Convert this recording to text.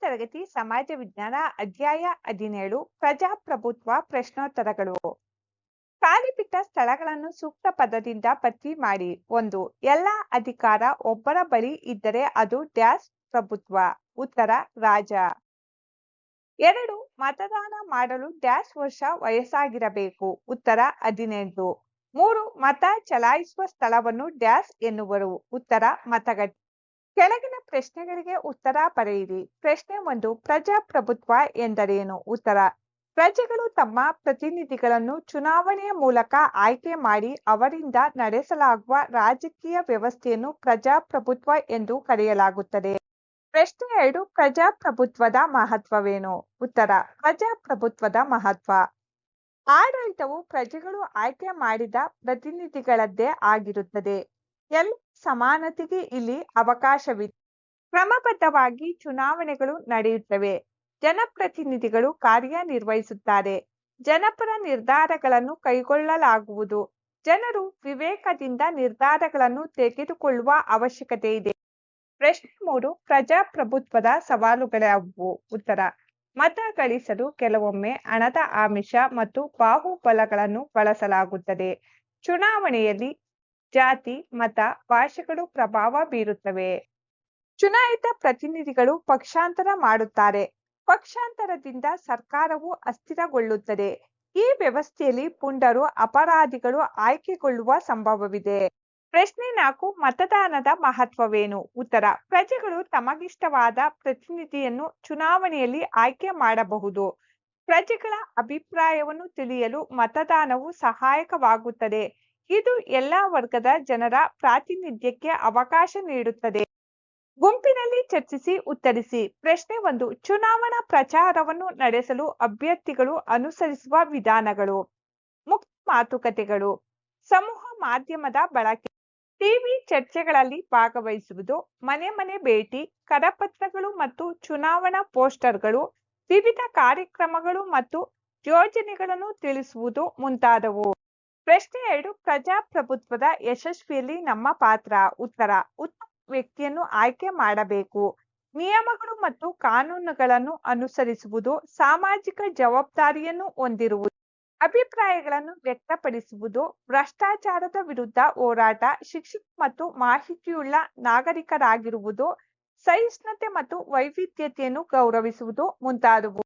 ತರಗತಿ ಸಮಾಜ ವಿಜ್ಞಾನ ಅಧ್ಯಾಯ ಹದಿನೇಳು, ಪ್ರಜಾಪ್ರಭುತ್ವ ಪ್ರಶ್ನೋತ್ತರಗಳು. ಖಾಲಿ ಬಿಟ್ಟ ಸ್ಥಳಗಳನ್ನು ಸೂಕ್ತ ಪದದಿಂದ ಪತ್ತಿ ಮಾಡಿ. ಒಂದು, ಎಲ್ಲ ಅಧಿಕಾರ ಒಬ್ಬರ ಬಳಿ ಇದ್ದರೆ ಅದು ಡ್ಯಾಶ್ ಪ್ರಭುತ್ವ. ಉತ್ತರ, ರಾಜ. ಎರಡು, ಮತದಾನ ಮಾಡಲು ಡ್ಯಾಶ್ ವರ್ಷ ವಯಸ್ಸಾಗಿರಬೇಕು. ಉತ್ತರ, ಹದಿನೆಂಟು. ಮೂರು, ಮತ ಚಲಾಯಿಸುವ ಸ್ಥಳವನ್ನು ಡ್ಯಾಶ್ ಎನ್ನುವರು. ಉತ್ತರ, ಮತಗಟ್ಟೆ. ಕೆಳಗಿನ ಪ್ರಶ್ನೆಗಳಿಗೆ ಉತ್ತರ ಪಡೆಯಿರಿ. ಪ್ರಶ್ನೆ ಒಂದು, ಪ್ರಜಾಪ್ರಭುತ್ವ ಎಂದರೇನು? ಉತ್ತರ, ಪ್ರಜೆಗಳು ತಮ್ಮ ಪ್ರತಿನಿಧಿಗಳನ್ನು ಚುನಾವಣೆಯ ಮೂಲಕ ಆಯ್ಕೆ ಮಾಡಿ ಅವರಿಂದ ನಡೆಸಲಾಗುವ ರಾಜಕೀಯ ವ್ಯವಸ್ಥೆಯನ್ನು ಪ್ರಜಾಪ್ರಭುತ್ವ ಎಂದು ಕರೆಯಲಾಗುತ್ತದೆ. ಪ್ರಶ್ನೆ ಎರಡು, ಪ್ರಜಾಪ್ರಭುತ್ವದ ಮಹತ್ವವೇನು? ಉತ್ತರ, ಪ್ರಜಾಪ್ರಭುತ್ವದ ಮಹತ್ವ. ಆಡಳಿತವು ಪ್ರಜೆಗಳು ಆಯ್ಕೆ ಮಾಡಿದ ಪ್ರತಿನಿಧಿಗಳದ್ದೇ ಆಗಿರುತ್ತದೆ. ಎಲ್ಲ ಸಮಾನತೆಗೆ ಇಲ್ಲಿ ಅವಕಾಶವಿದೆ. ಕ್ರಮಬದ್ಧವಾಗಿ ಚುನಾವಣೆಗಳು ನಡೆಯುತ್ತವೆ. ಜನಪ್ರತಿನಿಧಿಗಳು ಕಾರ್ಯನಿರ್ವಹಿಸುತ್ತಾರೆ. ಜನಪರ ನಿರ್ಧಾರಗಳನ್ನು ಕೈಗೊಳ್ಳಲಾಗುವುದು. ಜನರು ವಿವೇಕದಿಂದ ನಿರ್ಧಾರಗಳನ್ನು ತೆಗೆದುಕೊಳ್ಳುವ ಅವಶ್ಯಕತೆ ಇದೆ. ಪ್ರಶ್ನೆ ಮೂರು, ಪ್ರಜಾಪ್ರಭುತ್ವದ ಸವಾಲುಗಳಾವುವು? ಉತ್ತರ, ಮತ ಗಳಿಸಲು ಕೆಲವೊಮ್ಮೆ ಹಣದ ಆಮಿಷ ಮತ್ತು ಬಾಹುಬಲಗಳನ್ನು ಬಳಸಲಾಗುತ್ತದೆ. ಚುನಾವಣೆಯಲ್ಲಿ ಜಾತಿ, ಮತ, ಭಾಷೆಗಳು ಪ್ರಭಾವ ಬೀರುತ್ತವೆ. ಚುನಾಯಿತ ಪ್ರತಿನಿಧಿಗಳು ಪಕ್ಷಾಂತರ ಮಾಡುತ್ತಾರೆ. ಪಕ್ಷಾಂತರದಿಂದ ಸರ್ಕಾರವು ಅಸ್ಥಿರಗೊಳ್ಳುತ್ತದೆ. ಈ ವ್ಯವಸ್ಥೆಯಲ್ಲಿ ಪುಂಡರು, ಅಪರಾಧಿಗಳು ಆಯ್ಕೆಗೊಳ್ಳುವ ಸಂಭವವಿದೆ. ಪ್ರಶ್ನೆ ನಾಲ್ಕು, ಮತದಾನದ ಮಹತ್ವವೇನು? ಉತ್ತರ, ಪ್ರಜೆಗಳು ತಮಗಿಷ್ಟವಾದ ಪ್ರತಿನಿಧಿಯನ್ನು ಚುನಾವಣೆಯಲ್ಲಿ ಆಯ್ಕೆ ಮಾಡಬಹುದು. ಪ್ರಜೆಗಳ ಅಭಿಪ್ರಾಯವನ್ನು ತಿಳಿಯಲು ಮತದಾನವು ಸಹಾಯಕವಾಗುತ್ತದೆ. ಇದು ಎಲ್ಲಾ ವರ್ಗದ ಜನರ ಪ್ರಾತಿನಿಧ್ಯಕ್ಕೆ ಅವಕಾಶ ನೀಡುತ್ತದೆ. ಗುಂಪಿನಲ್ಲಿ ಚರ್ಚಿಸಿ ಉತ್ತರಿಸಿ. ಪ್ರಶ್ನೆ ಒಂದು, ಚುನಾವಣಾ ಪ್ರಚಾರವನ್ನು ನಡೆಸಲು ಅಭ್ಯರ್ಥಿಗಳು ಅನುಸರಿಸುವ ವಿಧಾನಗಳು. ಮುಕ್ತ ಮಾತುಕತೆಗಳು. ಸಮೂಹ ಮಾಧ್ಯಮದ ಬಳಕೆ. ಟಿವಿ ಚರ್ಚೆಗಳಲ್ಲಿ ಭಾಗವಹಿಸುವುದು, ಮನೆ ಮನೆ ಭೇಟಿ, ಕರಪತ್ರಗಳು ಮತ್ತು ಚುನಾವಣಾ ಪೋಸ್ಟರ್ಗಳು, ವಿವಿಧ ಕಾರ್ಯಕ್ರಮಗಳು ಮತ್ತು ಯೋಜನೆಗಳನ್ನು ತಿಳಿಸುವುದು ಮುಂತಾದವು. ಪ್ರಶ್ನೆ ಎರಡು, ಪ್ರಜಾಪ್ರಭುತ್ವದ ಯಶಸ್ವಿಯಲ್ಲಿ ನಮ್ಮ ಪಾತ್ರ. ಉತ್ತರ, ಉತ್ತಮ ವ್ಯಕ್ತಿಯನ್ನು ಆಯ್ಕೆ ಮಾಡಬೇಕು. ನಿಯಮಗಳು ಮತ್ತು ಕಾನೂನುಗಳನ್ನು ಅನುಸರಿಸುವುದು, ಸಾಮಾಜಿಕ ಜವಾಬ್ದಾರಿಯನ್ನು ಹೊಂದಿರುವುದು. ಅಭಿಪ್ರಾಯಗಳನ್ನು ವ್ಯಕ್ತಪಡಿಸುವುದು, ಭ್ರಷ್ಟಾಚಾರದ ವಿರುದ್ಧ ಹೋರಾಟ ಶಿಕ್ಷಣ ಮತ್ತು ಮಾಹಿತಿಯುಳ್ಳ ನಾಗರಿಕರಾಗಿರುವುದು, ಸಹಿಷ್ಣುತೆ ಮತ್ತು ವೈವಿಧ್ಯತೆಯನ್ನು ಗೌರವಿಸುವುದು ಮುಂತಾದವು.